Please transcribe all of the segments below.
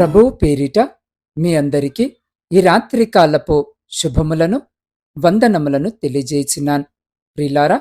ప్రభువు పేరిట మీ అందరికీ ఈ రాత్రి కాలపు శుభములను వందనములను తెలియజేసినాను. ప్రిలారా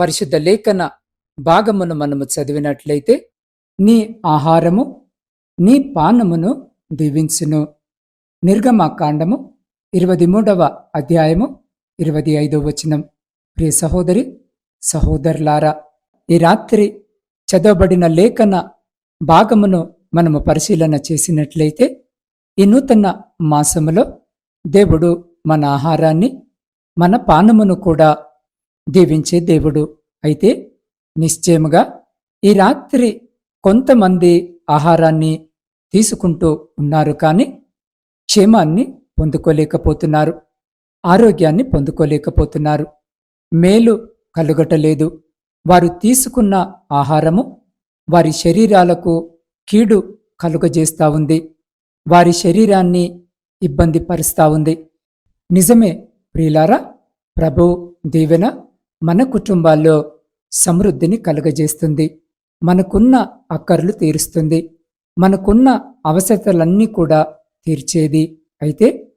పరిశుద్ధ లేఖన భాగమును మనము చదివినట్లయితే నీ ఆహారము నీ పానమును దీవించును. నిర్గమాకాండము ఇరవై మూడవ అధ్యాయము ఇరవై ఐదో వచనం. ప్రియ సహోదరి సహోదరులారా ఈ రాత్రి చదవబడిన లేఖన భాగమును మనము పరిశీలన చేసినట్లయితే ఈ నూతన మాసములో దేవుడు మన ఆహారాన్ని మన పానమును కూడా దీవించే దేవుడు. అయితే నిశ్చయముగా ఈ రాత్రి కొంతమంది ఆహారాన్ని తీసుకుంటూ ఉన్నారు కానీ క్షేమాన్ని పొందుకోలేకపోతున్నారు ఆరోగ్యాన్ని పొందుకోలేకపోతున్నారు. మేలు కలుగటలేదు. వారు తీసుకున్న ఆహారము వారి శరీరాలకు కీడు కలుగజేస్తా ఉంది. వారి శరీరాన్ని ఇబ్బంది పరుస్తా ఉంది. నిజమే ప్రియులారా ప్రభు దీవెన మన కుటుంబాల్లో సమృద్ధిని కలుగజేస్తుంది. మనకున్న అక్కర్లు తీరుస్తుంది. మనకున్న అవసరతలన్నీ కూడా తీర్చేది. అయితే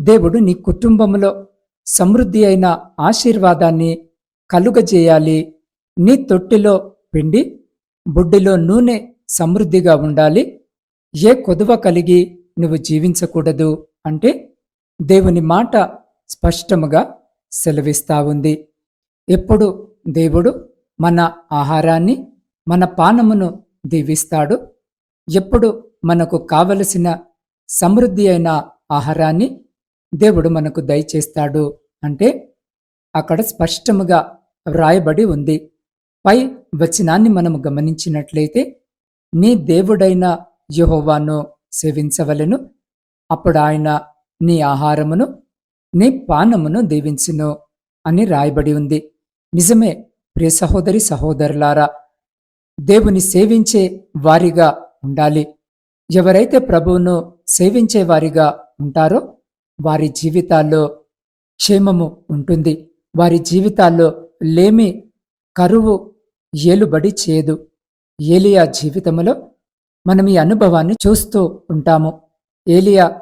దేవుడు నీ కుటుంబంలో సమృద్ధి అయిన ఆశీర్వాదాన్ని కలుగజేయాలి. నీ తొట్టిలో పిండి బుడ్డిలో నూనె సమృద్ధిగా ఉండాలి. ఏ కొదువ కలిగి నువ్వు జీవించకూడదు అంటే దేవుని మాట స్పష్టముగా సెలవిస్తా ఉంది. ఎప్పుడు దేవుడు మన ఆహారాన్ని మన పానమును దీవిస్తాడు? ఎప్పుడు మనకు కావలసిన సమృద్ధి అయిన ఆహారాన్ని దేవుడు మనకు దయచేస్తాడు అంటే అక్కడ స్పష్టముగా వ్రాయబడి ఉంది. పై వచనాన్ని మనము గమనించినట్లయితే నీ దేవుడైన యహోవాను సేవించవలెను. అప్పుడు ఆయన నీ ఆహారమును నీ పానమును దీవించును అని రాయబడి ఉంది. నిజమే ప్రియ సహోదరి సహోదరులారా దేవుని సేవించే వారిగా ఉండాలి. ఎవరైతే ప్రభువును సేవించే వారిగా ఉంటారో వారి జీవితాల్లో క్షేమము ఉంటుంది. వారి జీవితాల్లో లేమి కరువు ఏలుబడి చేయదు. ఏలియా జీవితంలో మనం ఈ అనుభవాన్ని చూస్తూ ఉంటాము. ఏలియా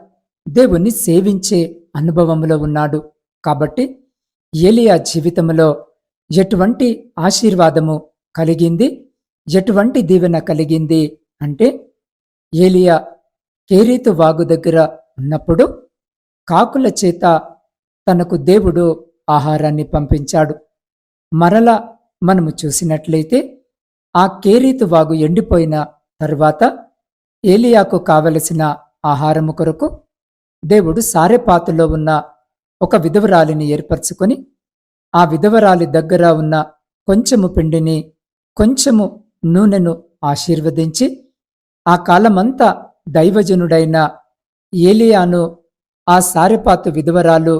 దేవుణ్ణి సేవించే అనుభవంలో ఉన్నాడు. కాబట్టి ఏలియా జీవితంలో ఎటువంటి ఆశీర్వాదము కలిగింది? ఎటువంటి దీవెన కలిగింది? అంటే ఏలియా కేరీతు వాగు దగ్గర ఉన్నప్పుడు కాకుల చేత తనకు దేవుడు ఆహారాన్ని పంపించాడు. మరలా మనము చూసినట్లయితే ఆ కేరీతు వాగు ఎండిపోయిన తరువాత ఏలియాకు కావలసిన ఆహారము కొరకు దేవుడు సారెపాతులో ఉన్న ఒక విధవరాలిని ఏర్పరచుకొని ఆ విధవరాలి దగ్గర ఉన్న కొంచెము పిండిని కొంచెము నూనెను ఆశీర్వదించి ఆ కాలమంతా దైవజనుడైన ఏలియాను ఆ సారెపాతు విధవరాలు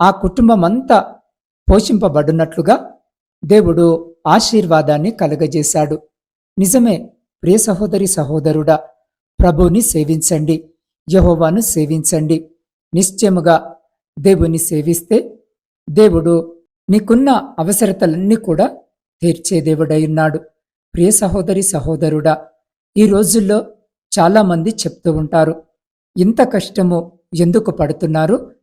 ఆ కుటుంబమంతా పోషింపబడినట్లుగా దేవుడు ఆశీర్వాదాన్ని కలగజేశాడు. నిజమే ప్రియ సహోదరి సహోదరుడా ప్రభుని సేవించండి యహోవాను సేవించండి. నిశ్చయముగా దేవుని సేవిస్తే దేవుడు నీకున్న అవసరతలన్నీ కూడా తీర్చే దేవుడై ఉన్నాడు. ప్రియ సహోదరి సహోదరుడా ఈ రోజుల్లో చాలామంది చెప్తూ ఉంటారు ఇంత కష్టము ఎందుకు పడుతున్నారు?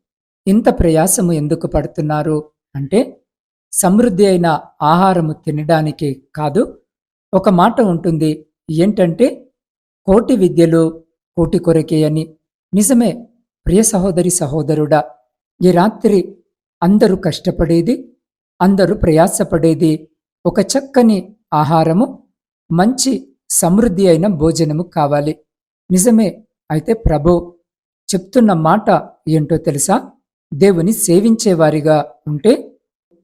ఇంత ప్రయాసము ఎందుకు పడుతున్నారు? అంటే సమృద్ధి అయిన ఆహారము తినడానికి కాదు. ఒక మాట ఉంటుంది ఏంటంటే కోటి విద్యలు కోటి కొరకే అని. నిజమే ప్రియ సహోదరి సహోదరుడా ఈ రాత్రి అందరూ కష్టపడేది అందరూ ప్రయాసపడేది ఒక చక్కని ఆహారము మంచి సమృద్ధి అయిన భోజనము కావాలి. నిజమే అయితే ప్రభు చెప్తున్న మాట ఏంటో తెలుసా? దేవుని సేవించేవారిగా ఉంటే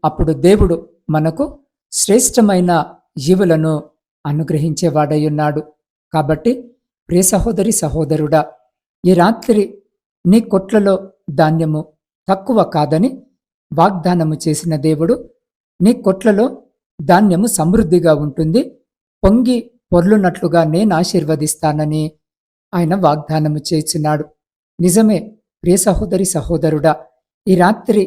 అప్పుడు దేవుడు మనకు శ్రేష్టమైన జీవులను అనుగ్రహించేవాడయ్యున్నాడు. కాబట్టి ప్రియ సహోదరి సహోదరుడా ఈ రాత్రి నీ కొట్లలో ధాన్యము తక్కువ కాదని వాగ్దానము చేసిన దేవుడు నీ కొట్లలో ధాన్యము సమృద్ధిగా ఉంటుంది. పొంగి పొర్లునట్లుగా నేను ఆశీర్వదిస్తానని ఆయన వాగ్దానము చేసినాడు నిజమే ప్రియ సహోదరి సహోదరుడా ఈ రాత్రి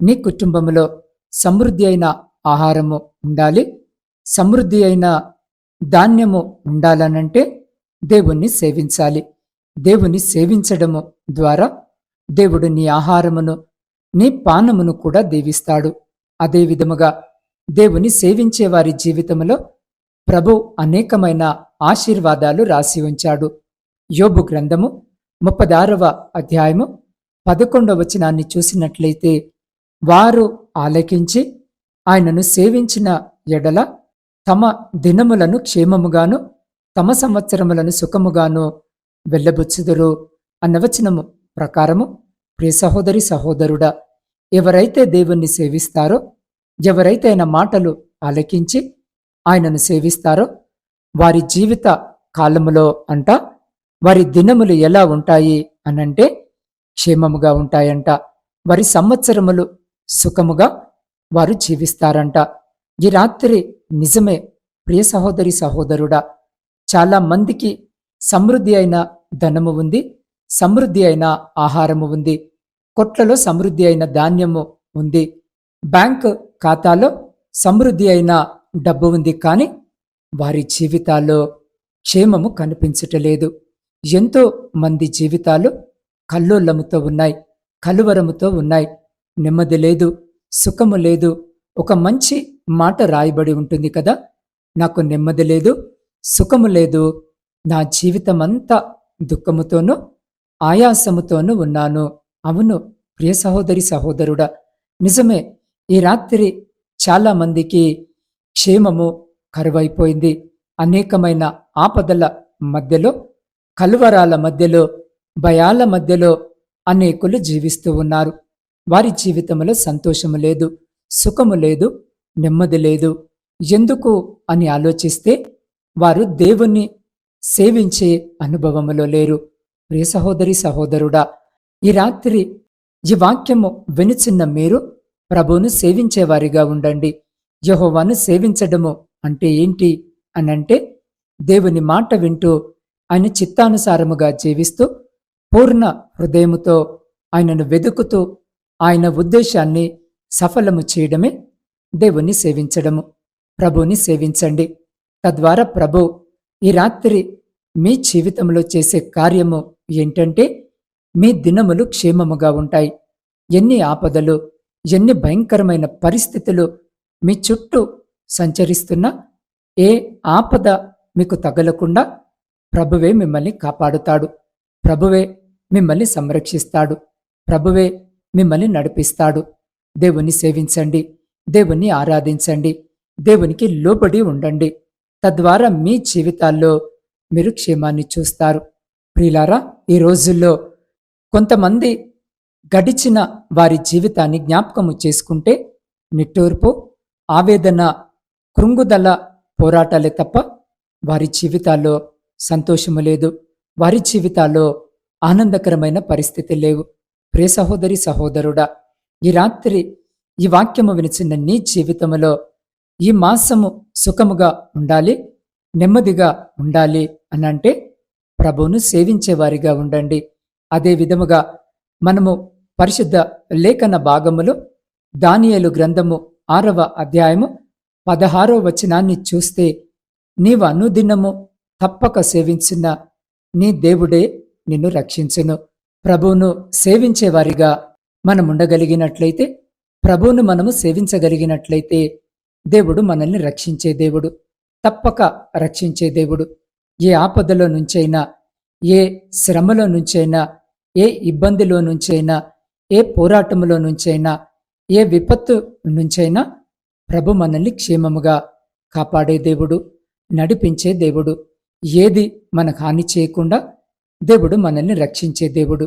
నీ కుటుంబంలో సమృద్ధి అయిన ఆహారము ఉండాలి. సమృద్ధి అయిన ధాన్యము ఉండాలనంటే దేవుణ్ణి సేవించాలి. దేవుని సేవించడము ద్వారా దేవుడు నీ ఆహారమును నీ పానమును కూడా దీవిస్తాడు. అదే విధముగా దేవుని సేవించే వారి జీవితంలో ప్రభు అనేకమైన ఆశీర్వాదాలు రాసి ఉంచాడు. యోబు గ్రంథము ముప్పదారవ అధ్యాయము పదకొండవ వచనాన్ని చూసినట్లయితే వారు ఆలకించి ఆయనను సేవించిన ఎడల తమ దినములను క్షేమముగాను తమ సంవత్సరములను సుఖముగాను వెళ్ళబుచ్చుదురు అన్నవచనము ప్రకారము. ప్రియ సహోదరి సహోదరుడా ఎవరైతే దేవుణ్ణి సేవిస్తారో ఎవరైతే ఆయన మాటలు ఆలకించి ఆయనను సేవిస్తారో వారి జీవిత కాలములో అంట వారి దినములు ఎలా ఉంటాయి అనంటే క్షేమముగా ఉంటాయంట. వారి సంవత్సరములు సుఖముగా వారు జీవిస్తారంట. ఈ రాత్రి నిజమే ప్రియ సహోదరి సహోదరుడా చాలా మందికి సమృద్ధి అయిన ధనము ఉంది సమృద్ధి అయిన ఆహారము ఉంది కొట్లలో సమృద్ధి అయిన ధాన్యము ఉంది బ్యాంక్ ఖాతాలో సమృద్ధి అయిన డబ్బు ఉంది కానీ వారి జీవితాల్లో క్షేమము కనిపించటలేదు. ఎంతో మంది జీవితాలు కల్లోలముతో ఉన్నాయి కలువరముతో ఉన్నాయి నెమ్మది లేదు సుఖము లేదు. ఒక మంచి మాట రాయబడి ఉంటుంది కదా? నాకు నెమ్మది లేదు సుఖము లేదు. నా జీవితమంతా దుఃఖముతోనూ ఆయాసముతోనూ ఉన్నాను. అవును ప్రియ సహోదరి సహోదరుడా నిజమే ఈ రాత్రి చాలామందికి క్షేమము కరువైపోయింది. అనేకమైన ఆపదల మధ్యలో కలువరాల మధ్యలో భయాల మధ్యలో అనేకులు జీవిస్తూ ఉన్నారు. వారి జీవితంలో సంతోషము లేదు సుఖము లేదు నెమ్మది లేదు. ఎందుకు అని ఆలోచిస్తే వారు దేవుణ్ణి సేవించే అనుభవములో లేరు. ప్రియ సహోదరి సహోదరుడా ఈ రాత్రి ఈ వాక్యము వినుచున్న మీరు ప్రభువును సేవించేవారిగా ఉండండి. యహోవాను సేవించడము అంటే ఏంటి అనంటే దేవుని మాట వింటూ ఆయన చిత్తానుసారముగా జీవిస్తూ పూర్ణ హృదయముతో ఆయనను వెతుకుతూ ఆయన ఉద్దేశాన్ని సఫలము చేయడమే దేవుణ్ణి సేవించడము. ప్రభుని సేవించండి. తద్వారా ప్రభు ఈ రాత్రి మీ జీవితంలో చేసే కార్యము ఏంటంటే మీ దినములు క్షేమముగా ఉంటాయి. ఎన్ని ఆపదలు ఎన్ని భయంకరమైన పరిస్థితులు మీ చుట్టూ సంచరిస్తున్నా ఏ ఆపద మీకు తగలకుండా ప్రభువే మిమ్మల్ని కాపాడుతాడు. ప్రభువే మిమ్మల్ని సంరక్షిస్తాడు. ప్రభువే మిమ్మల్ని నడిపిస్తాడు. దేవుని సేవించండి. దేవుణ్ణి ఆరాధించండి. దేవునికి లోబడి ఉండండి. తద్వారా మీ జీవితాల్లో మీరు క్షేమాన్ని చూస్తారు. ప్రియులారా ఈ రోజుల్లో కొంతమంది గడిచిన వారి జీవితాన్ని జ్ఞాపకము చేసుకుంటే నిట్టూర్పు ఆవేదన కృంగుదల పోరాటాలే తప్ప వారి జీవితాల్లో సంతోషము లేదు. వారి జీవితాల్లో ఆనందకరమైన పరిస్థితి లేవు. ప్రియ సహోదరి సహోదరుడా ఈ రాత్రి ఈ వాక్యము వినిచిన నీ జీవితంలో ఈ మాసము సుఖముగా ఉండాలి నెమ్మదిగా ఉండాలి అని అంటే ప్రభువును సేవించేవారిగా ఉండండి. అదే విధముగా మనము పరిశుద్ధ లేఖన భాగములో దానియలు గ్రంథము ఆరవ అధ్యాయము పదహారో వచనాన్ని చూస్తే నీవు అనుదినము తప్పక సేవించిన నీ దేవుడే నిన్ను రక్షించును. ప్రభువును సేవించేవారిగా మనం ఉండగలిగినట్లయితే ప్రభువును మనము సేవించగలిగినట్లయితే దేవుడు మనల్ని రక్షించే దేవుడు తప్పక రక్షించే దేవుడు. ఏ ఆపదలో నుంచైనా ఏ శ్రమలో నుంచైనా ఏ ఇబ్బందిలో నుంచైనా ఏ పోరాటములో నుంచైనా ఏ విపత్తు నుంచైనా ప్రభు మనల్ని క్షేమముగా కాపాడే దేవుడు నడిపించే దేవుడు. ఏది మనకు హాని చేయకుండా దేవుడు మనల్ని రక్షించే దేవుడు.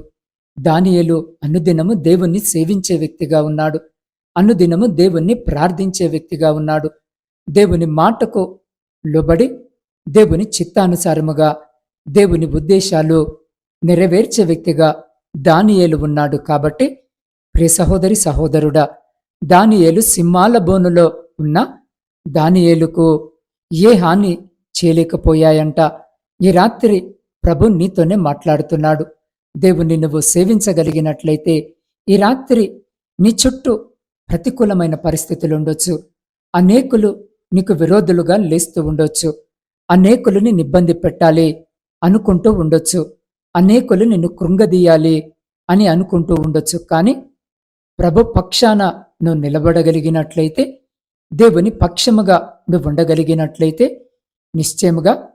దానియలు అనుదినము దేవుణ్ణి సేవించే వ్యక్తిగా ఉన్నాడు. అనుదినము దేవుణ్ణి ప్రార్థించే వ్యక్తిగా ఉన్నాడు. దేవుని మాటకు లోబడి దేవుని చిత్తానుసారముగా దేవుని ఉద్దేశాలు నెరవేర్చే వ్యక్తిగా దానియేలు ఉన్నాడు కాబట్టి ప్రియ సహోదరి సహోదరుడా దానియేలు సింహాల బోనులో ఉన్న దానియేలుకు ఏ హాని చేయలేకపోయాయంట. ఈ రాత్రి ప్రభు నీతోనే మాట్లాడుతున్నాడు. దేవుని నువ్వు సేవించగలిగినట్లయితే ఈ రాత్రి నీ చుట్టూ ప్రతికూలమైన పరిస్థితులు ఉండొచ్చు. అనేకులు నీకు విరోధులుగా లేస్తూ ఉండొచ్చు. అనేకులని ఇబ్బంది పెట్టాలి అనుకుంటూ ఉండొచ్చు. అనేకులు నిన్ను కృంగదీయాలి అని అనుకుంటూ ఉండొచ్చు. కానీ ప్రభు పక్షాన నువ్వు నిలబడగలిగినట్లయితే దేవుని పక్షముగా నువ్వు ఉండగలిగినట్లయితే నిశ్చయముగా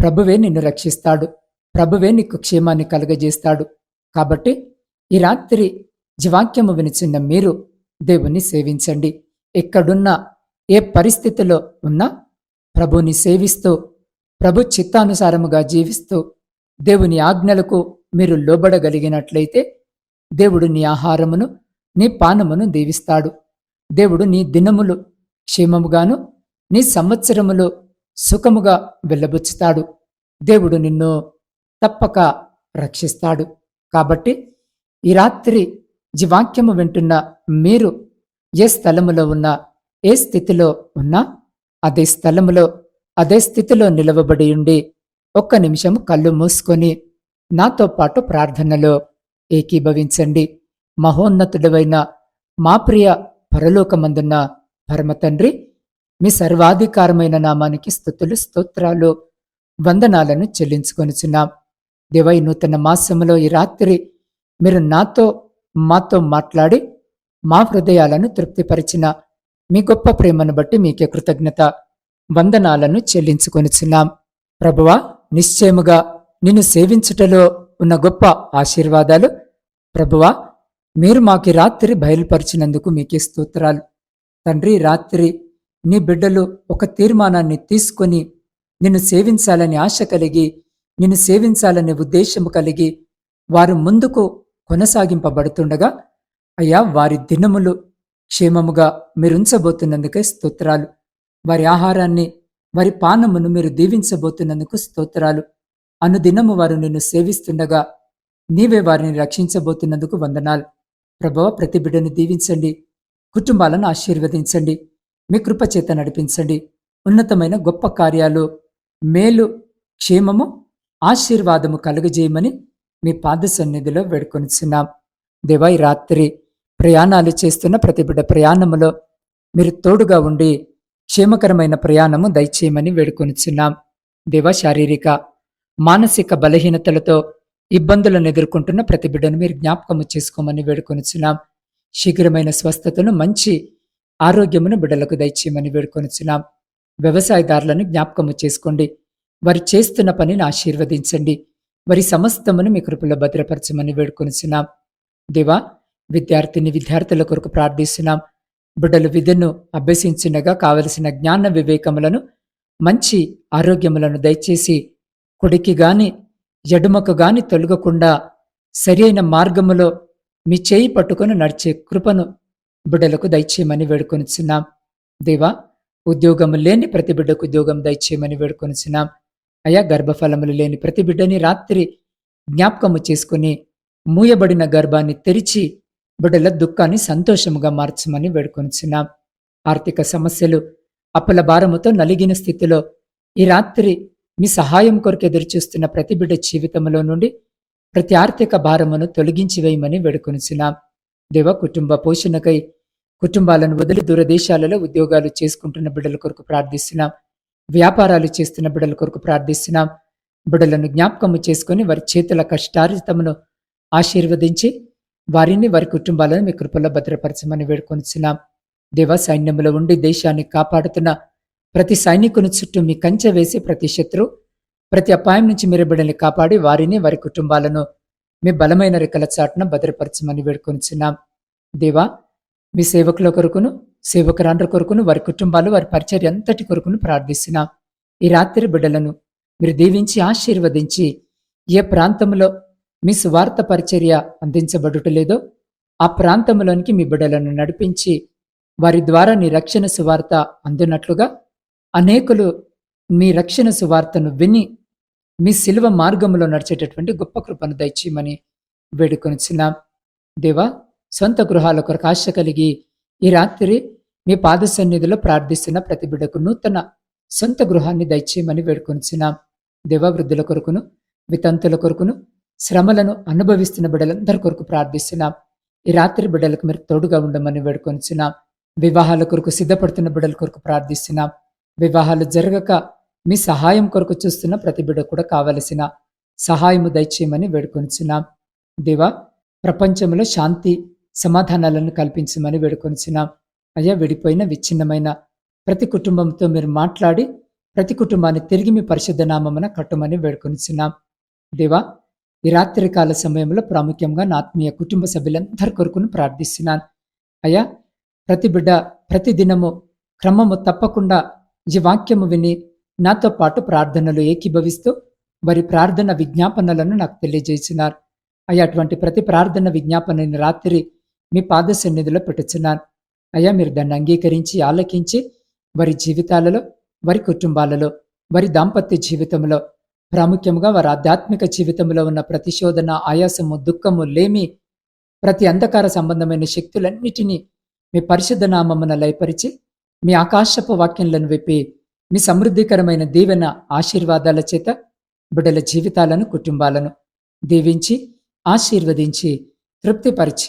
ప్రభువే నిన్ను రక్షిస్తాడు. ప్రభువే నీకు క్షేమాన్ని కలుగజేస్తాడు. కాబట్టి ఈ రాత్రి జీవాక్యము వినిచిన్న మీరు దేవుని సేవించండి. ఎక్కడున్నా ఏ పరిస్థితిలో ఉన్నా ప్రభుని సేవిస్తూ ప్రభు చిత్తానుసారముగా జీవిస్తూ దేవుని ఆజ్ఞలకు మీరు లోబడగలిగినట్లయితే దేవుడు నీ ఆహారమును నీ పానమును దీవిస్తాడు. దేవుడు నీ దినములు క్షేమముగాను నీ సంవత్సరములు సుఖముగా వెళ్ళబుచ్చుతాడు దేవుడు నిన్ను తప్పక రక్షిస్తాడు. కాబట్టి ఈ రాత్రి జీవాక్యము వింటున్న మీరు ఏ స్థలములో ఉన్నా ఏ స్థితిలో ఉన్నా అదే స్థలములో అదే స్థితిలో నిలవబడి ఉండి ఒక్క నిమిషం కళ్ళు మూసుకొని నాతో పాటు ప్రార్థనలో ఏకీభవించండి. మహోన్నతుడవైన మా ప్రియ పరలోకమందున్న పరమతండ్రి మీ సర్వాధికారమైన నామానికి స్థుతులు స్తోత్రాలు వందనాలను చెల్లించుకొనిచున్నాం. దేవై నూతన మాసములో ఈ రాత్రి మీరు నాతో మాతో మాట్లాడి మా హృదయాలను తృప్తిపరిచిన మీ గొప్ప ప్రేమను బట్టి మీకే కృతజ్ఞత వందనాలను చెల్లించుకొనిచున్నాం. ప్రభువా నిశ్చయముగా నిన్ను సేవించుటలో ఉన్న గొప్ప ఆశీర్వాదాలు ప్రభువా మీరు మాకి రాత్రి బయలుపరిచినందుకు మీకే స్తోత్రాలు. తండ్రి రాత్రి నీ బిడ్డలు ఒక తీర్మానాన్ని తీసుకొని నిన్ను సేవించాలని ఆశ కలిగి నిన్ను సేవించాలనే ఉద్దేశము కలిగి వారు ముందుకు కొనసాగింపబడుతుండగా అయ్యా వారి దినములు క్షేమముగా మీరుంచబోతున్నందుకే స్తోత్రాలు. వారి ఆహారాన్ని వారి పానమును మీరు దీవించబోతున్నందుకు స్తోత్రాలు. అనుదినము వారు నిన్ను సేవిస్తుండగా నీవే వారిని రక్షించబోతున్నందుకు వందనాలు. ప్రభవ ప్రతి బిడ్డను దీవించండి. కుటుంబాలను ఆశీర్వదించండి. మీ కృపచేత నడిపించండి. ఉన్నతమైన గొప్ప కార్యాలు మేలు క్షేమము ఆశీర్వాదము కలుగజేయమని మీ పాద సన్నిధిలో వేడుకొనిచున్నాం. దేవా ఈ రాత్రి ప్రయాణాలు చేస్తున్న ప్రతి బిడ్డ ప్రయాణములో మీరు తోడుగా ఉండి క్షేమకరమైన ప్రయాణము దయచేయమని వేడుకొనిచున్నాం. దేవ శారీరక మానసిక బలహీనతలతో ఇబ్బందులను ఎదుర్కొంటున్న ప్రతి బిడ్డను మీరు జ్ఞాపకము చేసుకోమని వేడుకొనిచున్నాం. శీఘ్రమైన స్వస్థతను మంచి ఆరోగ్యమును బిడ్డలకు దయచేయమని వేడుకొనిచున్నాం. వ్యవసాయదారులను జ్ఞాపకము చేసుకోండి. వారు చేస్తున్న పనిని ఆశీర్వదించండి. వారి సమస్తమును మీ కృపలో భద్రపరచమని వేడుకొనిచున్నాం. దేవా విద్యార్థిని విద్యార్థుల కొరకు ప్రార్థిస్తున్నాం. బిడ్డలు విధును అభ్యసించినగా కావలసిన జ్ఞాన వివేకములను మంచి ఆరోగ్యములను దయచేసి కుడికి గాని ఎడుమకు గాని తొలగకుండా సరైన మార్గములో మీ చేయి పట్టుకొని నడిచే కృపను బిడ్డలకు దయచేయమని వేడుకొనిచున్నాం. దేవా ఉద్యోగము లేని ప్రతి బిడ్డకు ఉద్యోగం దయచేయమని వేడుకొనిచున్నాం. అయా గర్భఫలములు లేని ప్రతి బిడ్డని రాత్రి జ్ఞాపకము చేసుకుని మూయబడిన గర్భాన్ని తెరిచి బిడ్డల దుఃఖాన్ని సంతోషముగా మార్చమని వేడుకొనిచున్నాం. ఆర్థిక సమస్యలు అప్పుల భారముతో నలిగిన స్థితిలో ఈ రాత్రి మీ సహాయం కొరకు ఎదురుచూస్తున్న ప్రతి బిడ్డ జీవితంలో నుండి ప్రతి ఆర్థిక భారమును తొలగించి వేయమని వేడుకొనిచున్నాం. దేవ కుటుంబ పోషణకై కుటుంబాలను వదిలి దూరదేశాలలో ఉద్యోగాలు చేసుకుంటున్న బిడ్డల కొరకు ప్రార్థిస్తున్నాం. వ్యాపారాలు చేస్తున్న బిడల కొరకు ప్రార్థిస్తున్నాం. బిడలను జ్ఞాపకము చేసుకొని వారి చేతుల కష్టార్జితమును ఆశీర్వదించి వారిని వారి కుటుంబాలను మీ కృపల్లో భద్రపరచమని వేడుకొనిచున్నాం. దేవ సైన్యంలో ఉండి దేశాన్ని కాపాడుతున్న ప్రతి సైనికుని చుట్టూ మీ కంచె వేసి ప్రతి శత్రు ప్రతి అపాయం నుంచి మీరు బిడ్డల్ని కాపాడి వారిని వారి కుటుంబాలను మీ బలమైన రెక్కల చాటున భద్రపరచమని వేడుకొనిచున్నాం. దేవా మీ సేవకుల కొరకును సేవకురాండ్ర కొరకును వారి కుటుంబాలు వారి పరిచర్య అంతటి కొరకును ప్రార్థిస్తున్నాం. ఈ రాత్రి బిడ్డలను మీరు దీవించి ఆశీర్వదించి ఏ ప్రాంతంలో మీ స్వార్థ పరిచర్య అందించబడుటలేదో ఆ ప్రాంతంలోనికి మీ బిడ్డలను నడిపించి వారి ద్వారా నీ రక్షణ సువార్త అందినట్లుగా అనేకులు మీ రక్షణ సువార్తను విని మీ శిల్వ మార్గంలో నడిచేటటువంటి గొప్ప కృపను దయచేయమని వేడుకొనిచున్నాం. దేవా సొంత గృహాల కొరకు ఆశ కలిగి ఈ రాత్రి మీ పాద సన్నిధిలో ప్రార్థిస్తున్న ప్రతి బిడ్డకు నూతన సొంత గృహాన్ని దయచేయమని వేడుకొనిచున్నాం. దేవవృద్ధుల కొరకును వితంతుల కొరకును శ్రమలను అనుభవిస్తున్న బిడ్డలందరి కొరకు ప్రార్థిస్తున్నాం. ఈ రాత్రి బిడ్డలకు మీరు తోడుగా ఉండమని వేడుకొనిచున్నాం. వివాహాల కొరకు సిద్ధపడుతున్న బిడ్డల కొరకు ప్రార్థిస్తున్నాం. వివాహాలు జరగక మీ సహాయం కొరకు చూస్తున్న ప్రతి బిడ్డ కూడా కావలసిన సహాయము దయచేయమని వేడుకొనిచున్నాం. దేవా ప్రపంచంలో శాంతి సమాధానాలను కల్పించమని వేడుకొనిచున్నాం. అయ్యా విడిపోయిన విచ్ఛిన్నమైన ప్రతి కుటుంబంతో మీరు మాట్లాడి ప్రతి కుటుంబాన్ని తిరిగి మీ పరిశుద్ధ నామమున కట్టమని వేడుకొనిచున్నాం. దేవా ఈ రాత్రి కాల సమయంలో ప్రాముఖ్యంగా నా ఆత్మీయ కుటుంబ సభ్యులందరి కొరకును ప్రార్థిస్తున్నాను. అయ్యా ప్రతి బిడ్డ ప్రతి దినము క్రమము తప్పకుండా ఈ వాక్యము విని నాతో పాటు ప్రార్థనలు ఏకీభవిస్తూ వారి ప్రార్థన విజ్ఞాపనలను నాకు తెలియజేసినారు. అయ్యా అటువంటి ప్రతి ప్రార్థన విజ్ఞాపనని రాత్రి మీ పాద సన్నిధిలో పెట్టుచున్నాను. అయ్యా మీరు దాన్ని అంగీకరించి ఆలకించి వారి జీవితాలలో వారి కుటుంబాలలో వారి దాంపత్య జీవితంలో ప్రాముఖ్యంగా వారి ఆధ్యాత్మిక జీవితంలో ఉన్న ప్రతిశోధన ఆయాసము దుఃఖము లేమి ప్రతి అంధకార సంబంధమైన శక్తులన్నిటినీ మీ పరిశుద్ధ నామమున లయపరిచి మీ ఆకాశపు వాక్యంలను విప్పి మీ సమృద్ధికరమైన దీవెన ఆశీర్వాదాల చేత బిడ్డల జీవితాలను కుటుంబాలను దీవించి ఆశీర్వదించి తృప్తిపరిచి